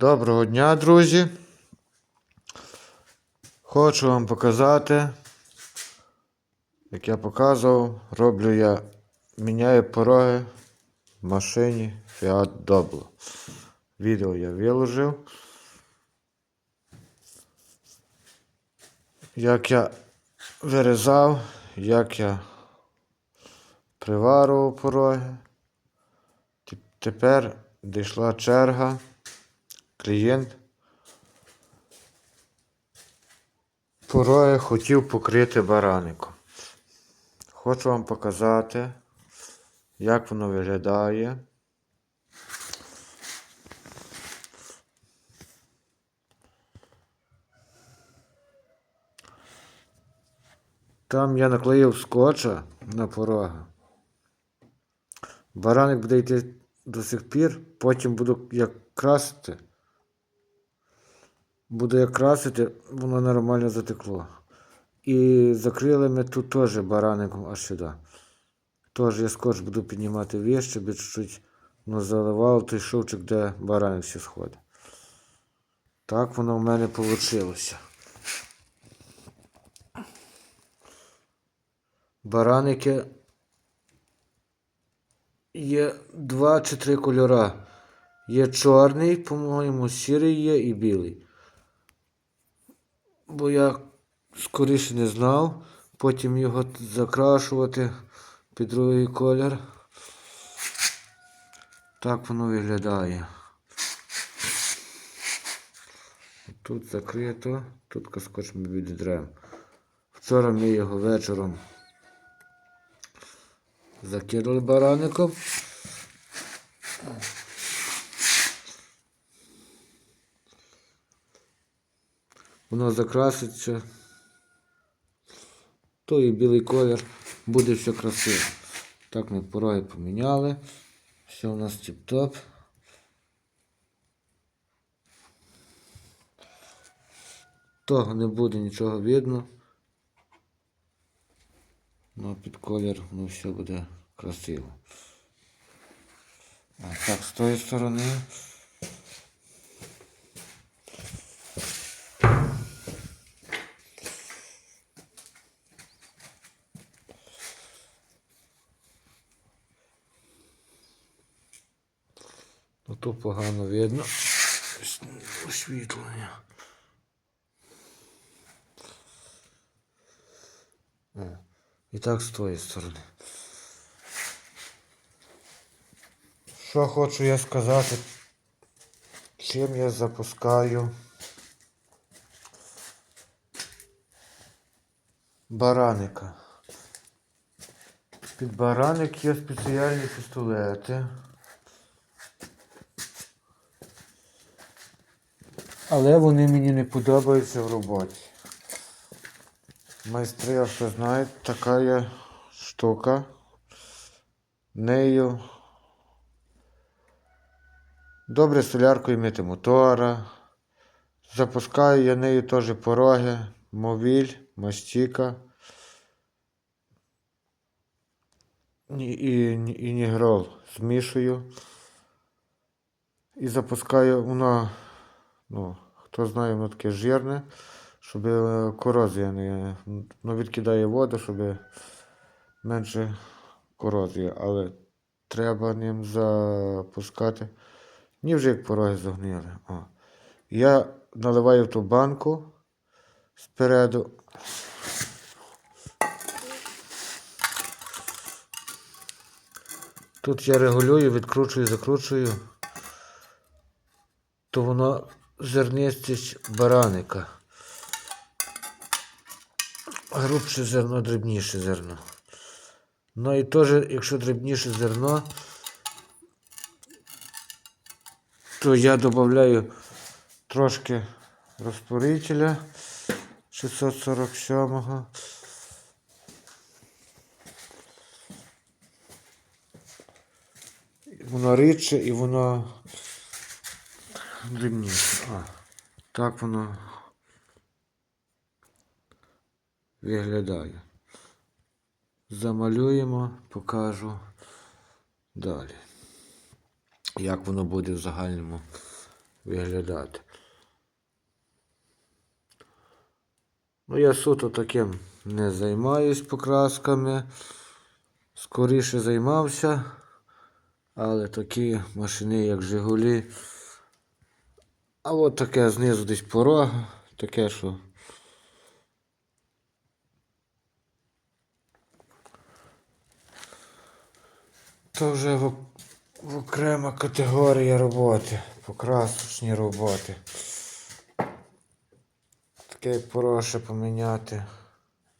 Доброго дня, друзі. Хочу вам показати, як я показував, роблю я, міняю пороги в машині Fiat Doblo. Відео я виложив. Як я вирізав, як я приварував пороги. Тепер дійшла черга. Клієнт пороги хотів покрити бараником. Хочу вам показати, як воно виглядає. Там я наклеїв скотча на порога. Бараник буде йти до сих пір, потім буду як красити. Буду як красити, воно нормально затекло. І закрили ми тут теж бараником аж сюди. Теж я скотч буду піднімати вище, щоб чуть-чуть ну, заливало той шовчик, де бараник ще сходить. Так воно в мене вийшло. Бараники є два чи три кольора. Є чорний, по-моєму, сірий є і білий. Бо я скоріше не знав, потім його закрашувати під другий колір. Так воно виглядає. Тут закрито, тут каскоч ми відідремо. Вчора ми його вечором закидали бараником. Воно закраситься. То і білий колір буде все красиво. Так ми пороги поміняли. Все у нас тіп-топ. Того не буде нічого видно. Ну, під колір ну, все буде красиво. А так, з тої сторони. Тут погано видно. Освітлення. О, І так з тої сторони. Що хочу я сказати, чим я запускаю бараника. Під бараник є спеціальні пістолети. Але вони мені не подобаються в роботі. Майстри, що знають, така є штука. Нею добре соляркою мити мотора. Запускаю я нею теж пороги, мовіль, мастіка. І, і, і нігрол змішую. І запускаю воно, ну, хто знає, воно таке жирне, щоб е, корозія не ну, відкидає воду, щоб менше корозії, але треба ним запускати. Ні вже як пороги загнили. О. Я наливаю в ту банку спереду. Тут я регулюю, відкручую, закручую, то воно зернистість бараника. Грубше зерно, дрібніше зерно. Ну і теж, якщо дрібніше зерно, то я додаю трошки розтворителя 647-го. Воно рідше і воно дрібніше. А, так воно виглядає. Замалюємо, покажу далі. Як воно буде в загальному виглядати. Ну, я суто таким не займаюсь покрасками. Скоріше займався, але такі машини, як Жигулі. А от таке знизу десь порога, таке, що. То вже в, в окрема категорія роботи, покрасочні роботи. Таке ще поміняти.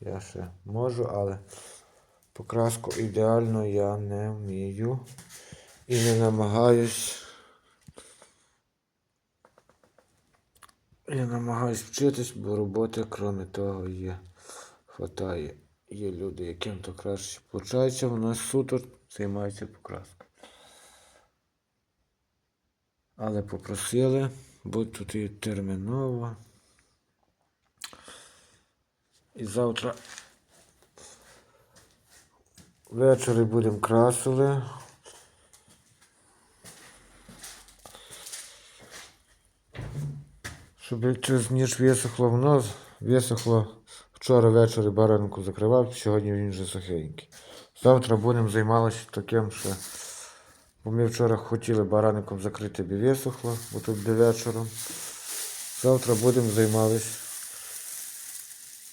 Я ще можу, але покраску ідеально я не вмію і не намагаюсь. Я намагаюсь вчитись, бо роботи, крім того, є. Хватає. Є люди, яким то краще виходить, в нас суто займаються покраскою. Але попросили, бо тут і терміново. І завтра ввечері будемо красили. Щоб через ніч висохло воно, висохло вчора ввечері баранку закривав, сьогодні він вже сухенький. Завтра будемо займалися таким, що бо ми вчора хотіли бараником закрити, би висохло, бо тут до вечором. Завтра будемо займатися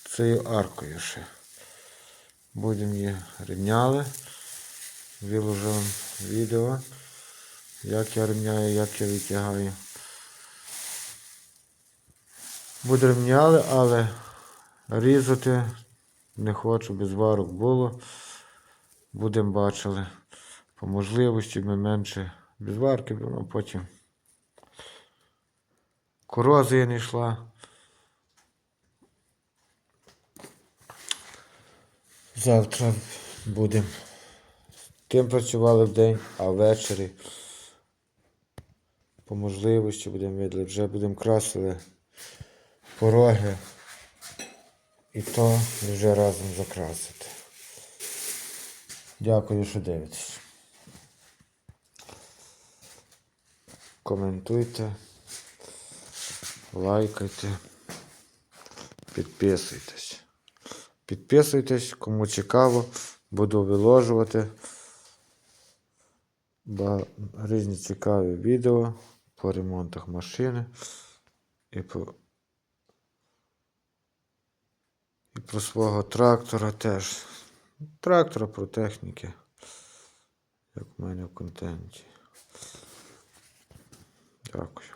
цією аркою ще. Будемо її рівняли. Виложу вам відео, як я рівняю, як я витягаю. Буде але різати не хочу, без варок було. Будемо бачили. По можливості ми менше без варки, бо потім корозія не йшла. Завтра будемо. Тим працювали в день, а ввечері по можливості будемо видали. Вже будемо красили пороги. І то вже разом закрасити. Дякую, що дивитесь. Коментуйте, лайкайте, підписуйтесь. Підписуйтесь, кому цікаво, буду виложувати ба- різні цікаві відео по ремонтах машини і по І про свого трактора теж. Трактора про техніки. Як в мене в контенті. Дякую.